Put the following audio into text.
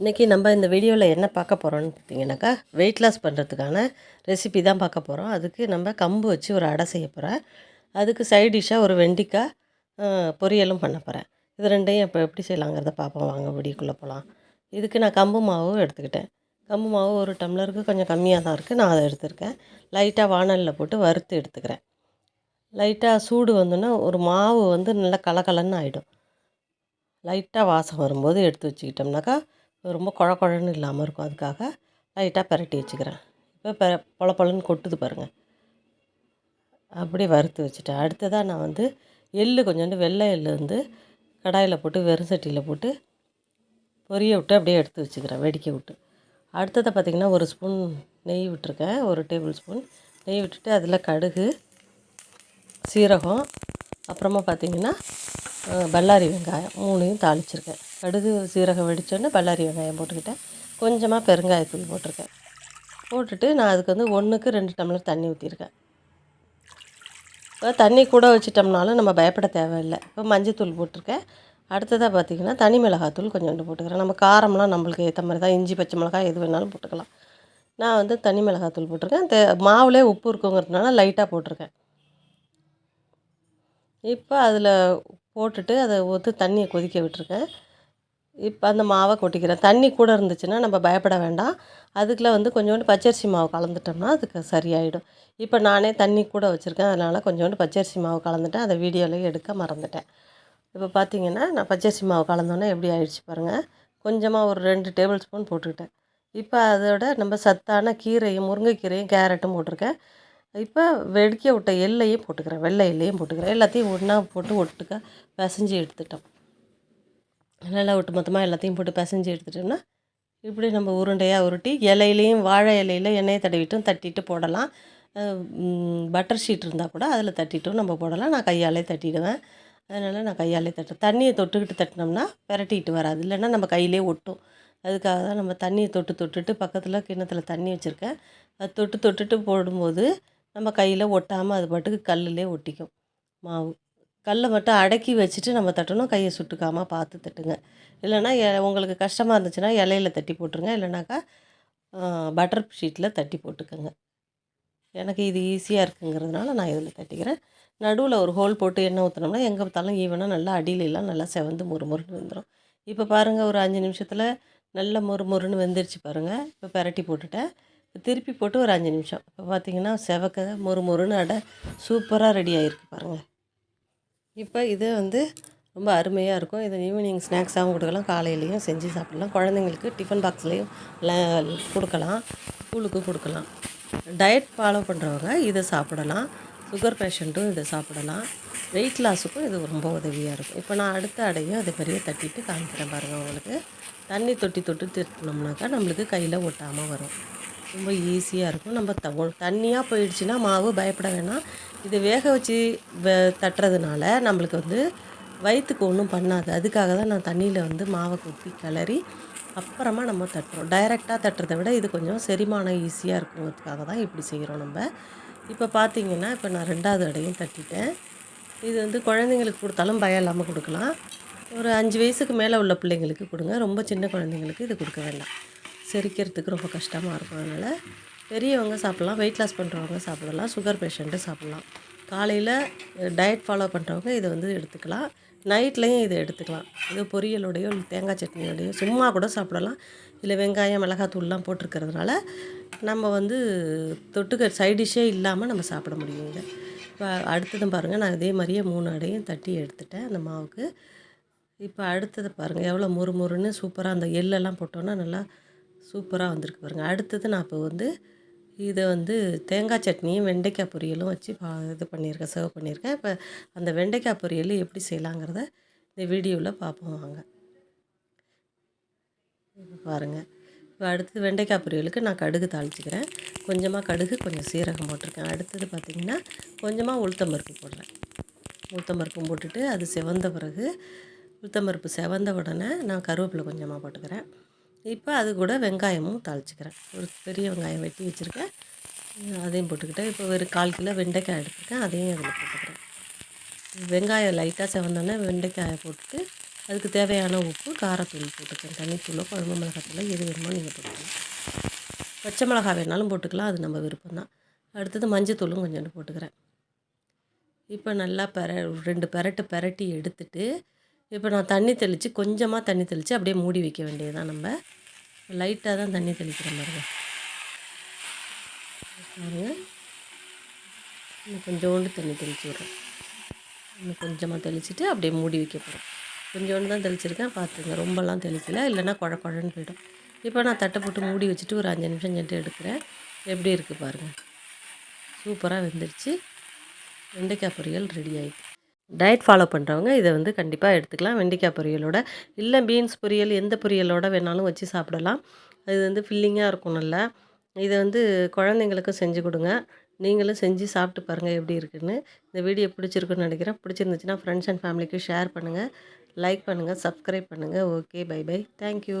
இன்றைக்கி நம்ம இந்த வீடியோவில் என்ன பார்க்க போகிறோம்னு பார்த்தீங்கன்னாக்கா வெயிட் லாஸ் பண்ணுறதுக்கான ரெசிபி தான் பார்க்க போகிறோம் அதுக்கு நம்ம கம்பு வச்சு ஒரு அடை செய்ய போகிறேன் அதுக்கு சைட் டிஷ்ஷாக ஒரு வெண்டிக்காய் பொரியலும் பண்ண போகிறேன் இது ரெண்டையும் இப்போ எப்படி செய்யலாங்கிறத பார்ப்போம். வாங்க வீடியோக்குள்ளே போகலாம் இதுக்கு நான் கம்பு மாவு எடுத்துக்கிட்டேன். கம்பு மாவு ஒரு டம்ளருக்கு கொஞ்சம் கம்மியாக தான் இருக்குது நான் அதை எடுத்திருக்கேன். லைட்டாக வானலில் போட்டு வறுத்து எடுத்துக்கிறேன். லைட்டாக சூடு வந்தோன்னா ஒரு மாவு வந்து நல்லா கலகலன்னு ஆகிடும் லைட்டாக வாசம் வரும்போது எடுத்து வச்சுக்கிட்டோம்னாக்கா ரொம்ப குழ குழன்னு இல்லாமல் இருக்கும். அதுக்காக லைட்டாக பிரட்டி வச்சுக்கிறேன். இப்போ பெ பொல பொலன்னு கொட்டுது பாருங்கள் அப்படியே வறுத்து வச்சுட்டேன். அடுத்ததாக நான் வந்து எள்ளு கொஞ்சோண்டு வெள்ளை எள்ளு வந்து கடாயில் போட்டு வெறும் சட்டியில் போட்டு பொரிய விட்டு அப்படியே எடுத்து வச்சுக்கிறேன் வெடிக்க விட்டு. அடுத்ததை பார்த்திங்கன்னா ஒரு ஸ்பூன் நெய் விட்டுருக்கேன். ஒரு டேபிள் ஸ்பூன் நெய் விட்டுட்டு அதில் கடுகு சீரகம் அப்புறமா பார்த்திங்கன்னா பல்லாரி வெங்காயம் மூணையும் தாளிச்சிருக்கேன். கடுகு சீரகம் வெடிச்சோடனே பல்லாரி வெங்காயம் போட்டுக்கிட்டேன். கொஞ்சமாக பெருங்காயத்தூள் போட்டிருக்கேன். போட்டுட்டு நான் அதுக்கு வந்து ஒன்றுக்கு ரெண்டு டம்ளர் தண்ணி ஊற்றிருக்கேன் இப்போ தண்ணி கூட வச்சிட்டோம்னாலும் நம்ம பயப்பட தேவையில்லை. இப்போ மஞ்சத்தூள் போட்டிருக்கேன். அடுத்ததாக பார்த்திங்கன்னா தனி மிளகாத்தூள் கொஞ்சோண்டு போட்டுக்கிறேன். நம்ம காரம்லாம் நம்மளுக்கு ஏற்ற மாதிரி தான் இஞ்சி பச்சை மிளகாய் எது வேணாலும் போட்டுக்கலாம். நான் வந்து தனி மிளகாத்தூள் போட்டிருக்கேன். தே மாவுலே உப்பு இருக்குங்கிறதுனால லைட்டாக போட்டிருக்கேன். இப்போ அதில் போட்டுட்டு அதை ஊற்று தண்ணியை கொதிக்க விட்டுருக்கேன். இப்போ அந்த மாவை கொட்டிக்கிறேன். தண்ணி கூட இருந்துச்சுன்னா நம்ம பயப்பட வேண்டாம். அதுக்குள்ளே வந்து கொஞ்சோண்டு பச்சரிசி மாவு கலந்துட்டோம்னா அதுக்கு சரியாயிடும். இப்போ நானே தண்ணி கூட வச்சுருக்கேன். அதனால் கொஞ்சோண்டு பச்சரிசி மாவு கலந்துட்டேன். அதை வீடியோவில் எடுக்க மறந்துட்டேன். இப்போ பார்த்தீங்கன்னா நான் பச்சரிசி மாவு கலந்தோன்னே எப்படி ஆயிடுச்சு பாருங்கள் கொஞ்சமாக ஒரு ரெண்டு டேபிள் ஸ்பூன் போட்டுக்கிட்டேன். இப்போ அதோட நம்ம சத்தான கீரையும் முருங்கைக்கீரையும் கேரட்டும் போட்டிருக்கேன். இப்போ வெடிக்க விட்ட எல்லையும் போட்டுக்கிறேன். வெள்ளை எல்லையும் போட்டுக்கிறேன். எல்லாத்தையும் ஒன்றா போட்டு ஒட்டுக்க பிசைஞ்சு எடுத்துட்டோம். நல்லா ஒட்டு மொத்தமாக எல்லாத்தையும் போட்டு பிசைஞ்சு எடுத்துட்டோம்னா இப்படி நம்ம உருண்டையாக உருட்டி இலையிலையும் வாழை இலையில எண்ணெயை தடவிட்டும் தட்டிட்டு போடலாம். பட்டர் ஷீட் இருந்தால் கூட அதில் தட்டிட்டும் நம்ம போடலாம். நான் கையாலே தட்டிடுவேன். அதனால் நான் கையாலே தட்டுறேன். தண்ணியை தொட்டுக்கிட்டு தட்டினோம்னா பிரட்டிட்டு வராது. இல்லைன்னா நம்ம கையிலே ஒட்டும். அதுக்காக தான் நம்ம தண்ணியை தொட்டு தொட்டுட்டு பக்கத்தில் கிண்ணத்தில் தண்ணி வச்சுருக்கேன். அது தொட்டு தொட்டுட்டு போடும்போது நம்ம கையில் ஒட்டாமல் அது பாட்டுக்கு கல்லுலே ஒட்டிக்கும். மாவு. கல்லை மட்டும் அடக்கி வச்சுட்டு நம்ம தட்டணும். கையை சுட்டுக்காமல் பார்த்து தட்டுங்க இல்லைன்னா எ- உங்களுக்கு கஷ்டமாக இருந்துச்சுன்னா இலையில தட்டி போட்டுருங்க. இல்லைனாக்கா பட்டர் ஷீட்டில் தட்டி போட்டுக்கோங்க. எனக்கு இது ஈஸியாக இருக்குங்கிறதுனால நான் இதில் தட்டிக்கிறேன். நடுவில் ஒரு ஹோல் போட்டு எண்ணெய் ஊற்றினோம்னா எங்கே பார்த்தாலும் ஈவனாக நல்லா அடியிலெல்லாம் நல்லா செவந்து மொறு மொறுன்னு வந்துடும் இப்போ பாருங்கள் ஒரு அஞ்சு நிமிஷத்தில் நல்ல மொறு மொறுன்னு வெந்துருச்சு பாருங்கள் இப்போ பெரட்டி போட்டுட்டேன். இப்போ திருப்பி போட்டு ஒரு அஞ்சு நிமிஷம். இப்போ பார்த்தீங்கன்னா செவக்க மொறு மொறுன்னு அடை சூப்பராக ரெடி ஆகிருக்கு பாருங்கள் இப்போ இது வந்து ரொம்ப அருமையாக இருக்கும். இதை ஈவினிங் ஸ்நாக்ஸாகவும் கொடுக்கலாம் காலையிலையும் செஞ்சு சாப்பிடலாம். குழந்தைங்களுக்கு டிஃபன் பாக்ஸ்லேயும் கொடுக்கலாம். ஸ்கூலுக்கு கொடுக்கலாம். டயட் ஃபாலோ பண்ணுறவங்க இதை சாப்பிடலாம். சுகர் பேஷண்ட்டும் இதை சாப்பிடலாம். வெயிட் லாஸுக்கும் இது ரொம்ப உதவியாக இருக்கும். இப்போ நான் அடுத்த அடையும் அதே மாதிரியே தட்டிட்டு காமிக்கிறேன் பாருங்கள் உங்களுக்கு. தண்ணி தொட்டி தொட்டு திருத்தினோம்னாக்கா நம்மளுக்கு கையில் ஒட்டாமல் வரும். ரொம்ப ஈஸியாக இருக்கும். நம்ம த தண்ணியாக போயிடுச்சுன்னா மாவு பயப்பட வேணாம். இது வேக வச்சு தட்டுறதுனால நம்மளுக்கு வந்து வயிற்றுக்கு ஒன்றும் பண்ணாது. அதுக்காக தான் நான் தண்ணியில் வந்து மாவை கொட்டி கிளறி அப்புறமா நம்ம தட்டுறோம். டைரெக்டாக தட்டுறதை விட இது கொஞ்சம் செரிமானம் ஈஸியாக இருக்கிறதுக்காக தான் இப்படி செய்கிறோம் நம்ம. இப்போ பார்த்தீங்கன்னா இப்போ நான் ரெண்டாவது அடையும் தட்டிட்டேன். இது வந்து குழந்தைங்களுக்கு கொடுத்தாலும் பயம் இல்லாமல் கொடுக்கலாம். ஒரு அஞ்சு வயசுக்கு மேலே உள்ள பிள்ளைங்களுக்கு கொடுங்க. ரொம்ப சின்ன குழந்தைங்களுக்கு இது கொடுக்க வேண்டாம். செரிக்கிறதுக்கு ரொம்ப கஷ்டமாக இருக்கும். அதனால் பெரியவங்க சாப்பிட்லாம் வெயிட் லாஸ் பண்ணுறவங்க சாப்பிடலாம் சுகர் பேஷண்ட்டு சாப்பிட்லாம். காலையில் டயட் ஃபாலோ பண்ணுறவங்க இதை வந்து எடுத்துக்கலாம். நைட்லேயும் இதை எடுத்துக்கலாம். இது பொரியலோடையோ தேங்காய் சட்னியோடையோ சும்மா கூட சாப்பிடலாம். இதில் வெங்காயம் மிளகாத்தூள்லாம் போட்டிருக்கிறதுனால நம்ம வந்து தொட்டுக்க சைடிஷ்ஷே டிஷ்ஷே இல்லாமல் நம்ம சாப்பிட முடியும் இதை. இப்போ அடுத்ததும் பாருங்கள் நான் இதே மாதிரியே மூணு அடையும் தட்டி எடுத்துட்டேன் அந்த மாவுக்கு. இப்போ அடுத்தது பாருங்கள் எவ்வளோ மொறு மொறுன்னு சூப்பராக அந்த எள்ளெல்லாம் போட்டோன்னா நல்லா சூப்பராக வந்திருக்கு பாருங்கள் அடுத்தது நான் இப்போ வந்து இதை வந்து தேங்காய் சட்னியும் வெண்டைக்காய் பொரியலும் வச்சு பா இது பண்ணியிருக்கேன் சர்வ் பண்ணியிருக்கேன். இப்போ அந்த வெண்டைக்காய் பொரியல் எப்படி செய்யலாங்கிறத இந்த வீடியோவில் பார்ப்போம் வாங்க. பாருங்கள் இப்போ அடுத்தது வெண்டைக்காய் பொரியலுக்கு நான் கடுகு தாளிச்சிக்கிறேன். கொஞ்சமாக கடுகு கொஞ்சம் சீரகம் போட்டிருக்கேன். அடுத்தது பார்த்திங்கன்னா கொஞ்சமாக உளுத்தம்பருப்பு போடுறேன். உளுத்தம்பருப்பும் போட்டுட்டு அது செவந்த பிறகு உளுத்தம்பருப்பு செவந்த உடனே நான் கருவேப்பிலை கொஞ்சமாக போட்டுக்கிறேன். இப்போ அது கூட வெங்காயமும் தாளிச்சிக்கிறேன். ஒரு பெரிய வெங்காயம் வெட்டி வச்சுருக்கேன். அதையும் போட்டுக்கிட்டேன் இப்போ ஒரு கால் கிலோ வெண்டைக்காய் எடுத்துருக்கேன். அதையும் அதில் போட்டுக்கிறேன். வெங்காயம் லைட்டாக செவந்தோடனே வெண்டைக்காயை போட்டுட்டு அதுக்கு தேவையான உப்பு காரத்தூள் போட்டுக்கேன் தனித்தூளோ குழம்பு மிளகாத்தூளோ எது வேணுமோ நீங்கள் போட்டுக்கலாம். பச்சை மிளகா வேணாலும் போட்டுக்கலாம். அது நம்ம விருப்பம் தான் அடுத்தது மஞ்சத்தூளும் கொஞ்சோண்டு போட்டுக்கிறேன். இப்போ நல்லா பெர ரெண்டு பெரட்டு பெரட்டி எடுத்துட்டு இப்போ நான் தண்ணி தெளித்து கொஞ்சமாக தண்ணி தெளித்து அப்படியே மூடி வைக்க வேண்டியதுதான் நம்ம. லைட்டாக தான் தண்ணி தெளிக்கிற பாருங்க பாருங்க. இன்னும் கொஞ்சோண்டு தண்ணி தெளித்து விட்றேன். இன்னும் கொஞ்சமாக தெளிச்சுட்டு அப்படியே மூடி வைக்க போகிறேன் கொஞ்சோண்டு தான் தெளிச்சிருக்கேன். பார்த்துங்க ரொம்பலாம் தெளிக்கல. இல்லைன்னா குழ குழன்னு போயிடும். இப்போ நான் தட்டை போட்டு மூடி வச்சுட்டு ஒரு அஞ்சு நிமிஷம் சென்று எடுக்கிறேன். எப்படி இருக்குது பாருங்கள் சூப்பராக வெந்துருச்சு. வெண்டைக்காய் பொரியல் ரெடி ஆகிட்டு டயட் ஃபாலோ பண்ணுறவங்க இதை வந்து கண்டிப்பாக எடுத்துக்கலாம். வெண்டைக்காய் பொரியலோட இல்லை பீன்ஸ் பொரியல் எந்த பொரியலோட வேணாலும் வச்சு சாப்பிடலாம். இது வந்து ஃபில்லிங்காக இருக்கும் நல்லா இதை வந்து குழந்தைங்களுக்கும் செஞ்சு கொடுங்க. நீங்களும் செஞ்சு சாப்பிட்டு பாருங்கள் எப்படி இருக்குதுன்னு இந்த வீடியோ பிடிச்சிருக்குன்னு நினைக்கிறேன். பிடிச்சிருந்துச்சுன்னா ஃப்ரெண்ட்ஸ் அண்ட் ஃபேமிலிக்கு ஷேர் பண்ணுங்கள் லைக் பண்ணுங்கள் சப்ஸ்கிரைப் பண்ணுங்கள் okay bye bye thank you